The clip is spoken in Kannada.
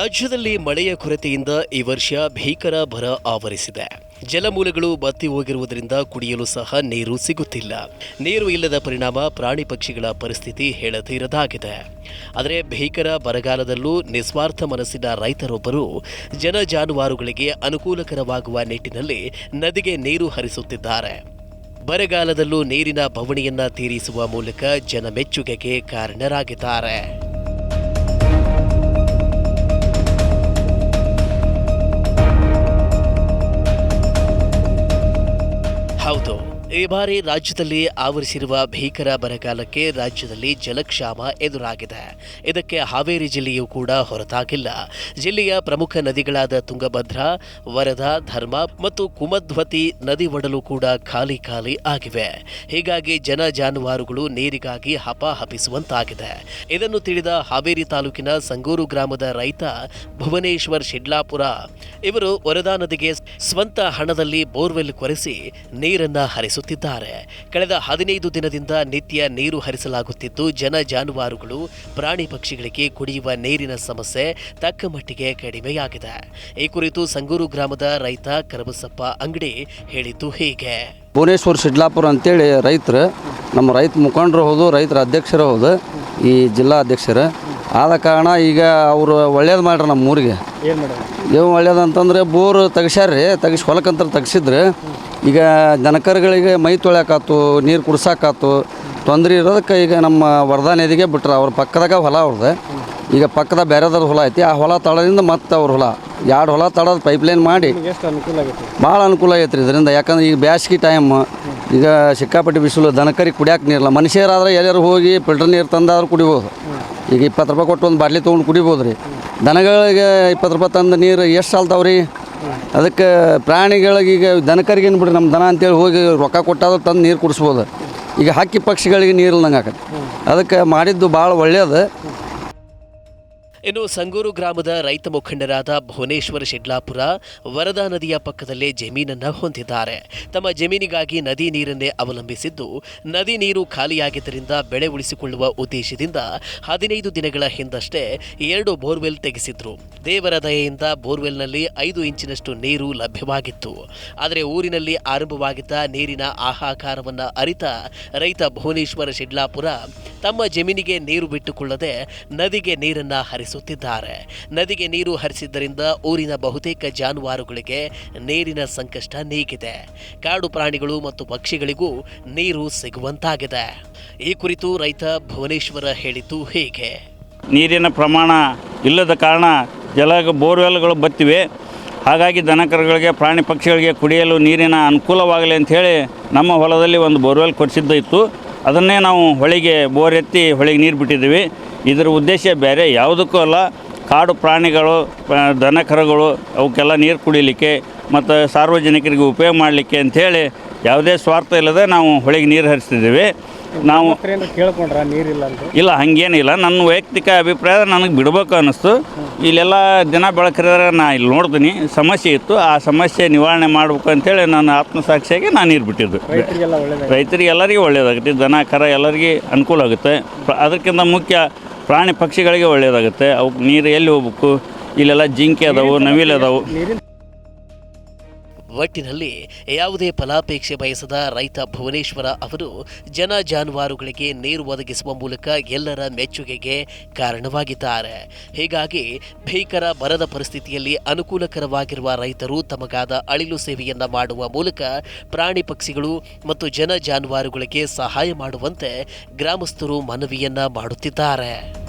ರಾಜ್ಯದಲ್ಲಿ ಮಳೆಯ ಕೊರತೆಯಿಂದ ಈ ವರ್ಷ ಭೀಕರ ಬರ ಆವರಿಸಿದೆ. ಜಲಮೂಲಗಳು ಬತ್ತಿ ಹೋಗಿರುವುದರಿಂದ ಕುಡಿಯಲು ಸಹ ನೀರು ಸಿಗುತ್ತಿಲ್ಲ. ನೀರು ಇಲ್ಲದ ಪರಿಣಾಮ ಪ್ರಾಣಿ ಪಕ್ಷಿಗಳ ಪರಿಸ್ಥಿತಿ ಹೇಳತೀರದಾಗಿದೆ ಆದರೆ ಭೀಕರ ಬರಗಾಲದಲ್ಲೂ ನಿಸ್ವಾರ್ಥ ಮನಸ್ಸಿನ ರೈತರೊಬ್ಬರು ಜನ ಜಾನುವಾರುಗಳಿಗೆ ಅನುಕೂಲಕರವಾಗುವ ನಿಟ್ಟಿನಲ್ಲಿ ನದಿಗೆ ನೀರು ಹರಿಸುತ್ತಿದ್ದಾರೆ. ಬರಗಾಲದಲ್ಲೂ ನೀರಿನ ಬವಣೆಯನ್ನ ತೀರಿಸುವ ಮೂಲಕ ಜನ ಮೆಚ್ಚುಗೆಗೆ ಕಾರಣರಾಗಿದ್ದಾರೆ. ಹೌದು ಈ ಬಾರಿ ರಾಜ್ಯದಲ್ಲಿ ಆವರಿಸಿರುವ ಭೀಕರ ಬರಗಾಲಕ್ಕೆ ರಾಜ್ಯದಲ್ಲಿ ಜಲಕ್ಷಾಮ ಎದುರಾಗಿದೆ. ಇದಕ್ಕೆ ಹಾವೇರಿ ಜಿಲ್ಲೆಯೂ ಕೂಡ ಹೊರತಾಗಿಲ್ಲ. ಜಿಲ್ಲೆಯ ಪ್ರಮುಖ ನದಿಗಳಾದ ತುಂಗಭದ್ರಾ, ವರದಾ, ಧರ್ಮ ಮತ್ತು ಕುಮಧ್ವತಿ ನದಿ ಒಡಲು ಕೂಡ ಖಾಲಿ ಖಾಲಿ ಆಗಿವೆ. ಹೀಗಾಗಿ ಜನ ಜಾನುವಾರುಗಳು ನೀರಿಗಾಗಿ ಹಪಾಹಪಿಸುವಂತಾಗಿದೆ ಇದನ್ನು ತಿಳಿದ ಹಾವೇರಿ ತಾಲೂಕಿನ ಸಂಗೂರು ಗ್ರಾಮದ ರೈತ ಭುವನೇಶ್ವರ್ ಶಿಡ್ಲಾಪುರ, ಇವರು ವರದಾ ನದಿಗೆ ಸ್ವಂತ ಹಣದಲ್ಲಿ ಬೋರ್ವೆಲ್ ಕೊರೆಸಿ ನೀರನ್ನ ಹರಿಸುತ್ತಿದ್ದಾರೆ ಕಳೆದ ಹದಿನೈದು ದಿನದಿಂದ ನಿತ್ಯ ನೀರು ಹರಿಸಲಾಗುತ್ತಿದ್ದು, ಜನ ಜಾನುವಾರುಗಳು ಪ್ರಾಣಿ ಪಕ್ಷಿಗಳಿಗೆ ಕುಡಿಯುವ ನೀರಿನ ಸಮಸ್ಯೆ ತಕ್ಕ ಮಟ್ಟಿಗೆ ಕಡಿಮೆಯಾಗಿದೆ. ಈ ಕುರಿತು ಸಂಗೂರು ಗ್ರಾಮದ ರೈತ ಕರಬಸಪ್ಪ ಅಂಗಡಿ ಹೇಳಿದ್ದು ಹೀಗೆ. ಭುವನೇಶ್ವರ್ ಶಿಡ್ಲಾಪುರ ಅಂತೇಳಿ ರೈತರು, ನಮ್ಮ ರೈತ ಮುಖಂಡರು ಹೌದು, ರೈತರ ಅಧ್ಯಕ್ಷರು ಹೌದು, ಈ ಜಿಲ್ಲಾ ಅಧ್ಯಕ್ಷರು. ಆದ ಕಾರಣ ಈಗ ಅವರು ಒಳ್ಳೇದು ಮಾಡ್ರಿ ನಮ್ಮ ಊರಿಗೆ ಏನು ಒಳ್ಳೇದು ಅಂತಂದ್ರೆ ಬೋರ್ ತೆಗ್ಸ್ಯಾರ್ರಿ ತೆಗಿಸಿ ಹೊಲಕ್ಕಂತ ತೆಗ್ಸಿದ್ರೆ. ಈಗ ದನಕರುಗಳಿಗೆ ಮೈ ತೊಳ್ಯಾಕಾತು ನೀರು ಕುಡ್ಸಾಕಾತು ತೊಂದರೆ ಇರೋದಕ್ಕೆ ಈಗ ನಮ್ಮ ವರದಾ ನದಿಗೆ ಬಿಟ್ರೆ ಅವ್ರ ಪಕ್ಕದಾಗ ಹೊಲ ಅವ್ರದ್ದು ಈಗ ಪಕ್ಕದ ಬೇರೆದ್ರ ಹೊಲ ಐತಿ ಆ ಹೊಲ ತಳದಿಂದ ಮತ್ತೆ ಅವ್ರ ಹೊಲ. ಎರಡು ಹೊಲ ತಳದ ಪೈಪ್ಲೈನ್ ಮಾಡಿ ಭಾಳ ಅನುಕೂಲ ಆಗೈತೆ? ರೀ ಇದರಿಂದ. ಯಾಕಂದ್ರೆ ಈಗ ಬ್ಯಾಸ್ಗೆ ಟೈಮ್ ಈಗ ಸಿಕ್ಕಾಪಟ್ಟೆ ಬಿಸಿಲು ದನಕರಿಗೆ ಕುಡಿಯಕ್ಕೆ ನೀರಿಲ್ಲ ಮನುಷ್ಯರಾದ್ರೆ ಎಲ್ಲರೂ ಹೋಗಿ ಫಿಲ್ಟರ್ ನೀರು ತಂದಾದ್ರೂ ಕುಡಿಬೋದು. ಈಗ ಇಪ್ಪತ್ತು ರೂಪಾಯಿ ಕೊಟ್ಟು ಒಂದು ಬಾಟ್ಲಿ ತೊಗೊಂಡು ಕುಡಿಬೋದು ರೀ. ದನಗಳಿಗೆ ಇಪ್ಪತ್ತು ರೂಪಾಯಿ ತಂದು ನೀರು ಎಷ್ಟು ಸಾಲ್ತಾವೆ ರೀ? ಅದಕ್ಕೆ ಪ್ರಾಣಿಗಳಿಗೆ ಈಗ ದನಕರಿಗೆ ಏನು ಬಿಡ್ರಿ ನಮ್ಮ ದನ ಅಂತೇಳಿ ಹೋಗಿ ರೊಕ್ಕ ಕೊಟ್ಟಾದ್ರೆ ತಂದು ನೀರು ಕುಡಿಸ್ಬೋದು. ಈಗ ಹಕ್ಕಿ ಪಕ್ಷಿಗಳಿಗೆ ನೀರು ಇಲ್ದಂಗೆ ಅದಕ್ಕೆ ಮಾಡಿದ್ದು ಭಾಳ ಒಳ್ಳೆಯದು ಇನ್ನು ಸಂಗೂರು ಗ್ರಾಮದ ರೈತ ಮುಖಂಡರಾದ ಭುವನೇಶ್ವರ ಶಿಡ್ಲಾಪುರ, ವರದಾ ನದಿಯ ಪಕ್ಕದಲ್ಲೇ ಜಮೀನನ್ನ ಹೊಂದಿದ್ದಾರೆ. ತಮ್ಮ ಜಮೀನಿಗಾಗಿ ನದಿ ನೀರನ್ನೇ ಅವಲಂಬಿಸಿದ್ದು, ನದಿ ನೀರು ಖಾಲಿಯಾಗಿದ್ದರಿಂದ ಬೆಳೆ ಉಳಿಸಿಕೊಳ್ಳುವ ಉದ್ದೇಶದಿಂದ ಹದಿನೈದು ದಿನಗಳ ಹಿಂದಷ್ಟೇ ಎರಡು ಬೋರ್ವೆಲ್ ತೆಗೆಸಿದ್ರು. ದೇವರ ದಯೆಯಿಂದ ಬೋರ್ವೆಲ್ನಲ್ಲಿ ಐದು ಇಂಚಿನಷ್ಟು ನೀರು ಲಭ್ಯವಾಗಿತ್ತು. ಆದರೆ ಊರಿನಲ್ಲಿ ಆರಂಭವಾಗಿದ್ದ ನೀರಿನ ಆಹಾಕಾರವನ್ನು ಅರಿತ ರೈತ ಭುವನೇಶ್ವರ ಶಿಡ್ಲಾಪುರ ತಮ್ಮ ಜಮೀನಿಗೆ ನೀರು ಬಿಟ್ಟುಕೊಳ್ಳದೆ ನದಿಗೆ ನೀರನ್ನ ಹರಿಸುತ್ತಿದ್ದಾರೆ ನದಿಗೆ ನೀರು ಹರಿಸಿದ್ದರಿಂದ ಊರಿನ ಬಹುತೇಕ ಜಾನುವಾರುಗಳಿಗೆ ನೀರಿನ ಸಂಕಷ್ಟ ನೀಗಿದೆ. ಕಾಡು ಪ್ರಾಣಿಗಳು ಮತ್ತು ಪಕ್ಷಿಗಳಿಗೂ ನೀರು ಸಿಗುವಂತಾಗಿದೆ. ಈ ಕುರಿತು ರೈತ ಭುವನೇಶ್ವರ ಹೇಳಿದ್ದು ಹೀಗೆ. ನೀರಿನ ಪ್ರಮಾಣ ಇಲ್ಲದ ಕಾರಣ ಜಲ ಬೋರ್ವೆಲ್ಗಳು ಬತ್ತಿವೆ. ಹಾಗಾಗಿ ದನಕರುಗಳಿಗೆ, ಪ್ರಾಣಿ ಪಕ್ಷಿಗಳಿಗೆ ಕುಡಿಯಲು ನೀರಿನ ಅನುಕೂಲವಾಗಲಿ ಅಂಥೇಳಿ ನಮ್ಮ ಹೊಲದಲ್ಲಿ ಒಂದು ಬೋರ್ವೆಲ್ ಕೊಡಿಸಿದ್ದು ಇತ್ತು. ಅದನ್ನೇ ನಾವು ಹೊಳಿಗೆ ಬೋರ್ ಎತ್ತಿ ಹೊಳೆಗೆ ನೀರು ಬಿಟ್ಟಿದ್ದೀವಿ. ಇದರ ಉದ್ದೇಶ ಬೇರೆ ಯಾವುದಕ್ಕೂ ಅಲ್ಲ. ಕಾಡು ಪ್ರಾಣಿಗಳು ದನ ಕರುಗಳು ಅವಕ್ಕೆಲ್ಲ ನೀರು ಕುಡಿಲಿಕ್ಕೆ ಮತ್ತು ಸಾರ್ವಜನಿಕರಿಗೆ ಉಪಯೋಗ ಮಾಡಲಿಕ್ಕೆ ಅಂಥೇಳಿ ಯಾವುದೇ ಸ್ವಾರ್ಥ ಇಲ್ಲದೆ ನಾವು ಹೊಳೆಗೆ ನೀರು ಹರಿಸ್ತಿದ್ದೀವಿ. ನಾವು ಕೇಳ್ಕೊಂಡ್ರೆ? ನೀರಿಲ್ಲ ಇಲ್ಲ ಹಂಗೇನಿಲ್ಲ ನನ್ನ ವೈಯಕ್ತಿಕ ಅಭಿಪ್ರಾಯ ನನಗೆ ಬಿಡಬೇಕು ಅನ್ನಿಸ್ತು. ಇಲ್ಲೆಲ್ಲ ದಿನ ಬೆಳಕಿದ್ರೆ ನಾ ಇಲ್ಲಿ ನೋಡ್ತೀನಿ. ಸಮಸ್ಯೆ ಇತ್ತು. ಆ ಸಮಸ್ಯೆ ನಿವಾರಣೆ ಮಾಡಬೇಕು ಅಂತೇಳಿ ನನ್ನ ಆತ್ಮಸಾಕ್ಷಿಯಾಗಿ ನಾನು ನೀರು ಬಿಟ್ಟಿದ್ದು. ರೈತರಿಗೆ ಎಲ್ಲರಿಗೂ ಒಳ್ಳೆಯದಾಗುತ್ತೆ ದನ ಕರ ಎಲ್ಲರಿಗೆ ಅನುಕೂಲ ಆಗುತ್ತೆ. ಅದಕ್ಕಿಂತ ಮುಖ್ಯ ಪ್ರಾಣಿ ಪಕ್ಷಿಗಳಿಗೆ ಒಳ್ಳೆಯದಾಗುತ್ತೆ. ಅವು ನೀರು ಎಲ್ಲಿ ಹೋಗ್ಬೇಕು? ಇಲ್ಲೆಲ್ಲ ಜಿಂಕೆ ಅದಾವು, ನವಿಲು ಅದಾವು. ಒಟ್ಟಿನಲ್ಲಿ ಯಾವುದೇ ಫಲಾಪೇಕ್ಷೆ ಬಯಸದ ರೈತ ಭುವನೇಶ್ವರ ಅವರು ಜನ ಜಾನುವಾರುಗಳಿಗೆ ನೀರು ಒದಗಿಸುವ ಮೂಲಕ ಎಲ್ಲರ ಮೆಚ್ಚುಗೆಗೆ ಕಾರಣವಾಗಿದ್ದಾರೆ. ಹೀಗಾಗಿ ಭೀಕರ ಬರದ ಪರಿಸ್ಥಿತಿಯಲ್ಲಿ ಅನುಕೂಲಕರವಾಗಿರುವ ರೈತರು ತಮಗಾದ ಅಳಿಲು ಸೇವೆಯನ್ನು ಮಾಡುವ ಮೂಲಕ ಪ್ರಾಣಿ ಪಕ್ಷಿಗಳು ಮತ್ತು ಜನ ಜಾನುವಾರುಗಳಿಗೆ ಸಹಾಯ ಮಾಡುವಂತೆ ಗ್ರಾಮಸ್ಥರು ಮನವಿಯನ್ನ ಮಾಡುತ್ತಿದ್ದಾರೆ.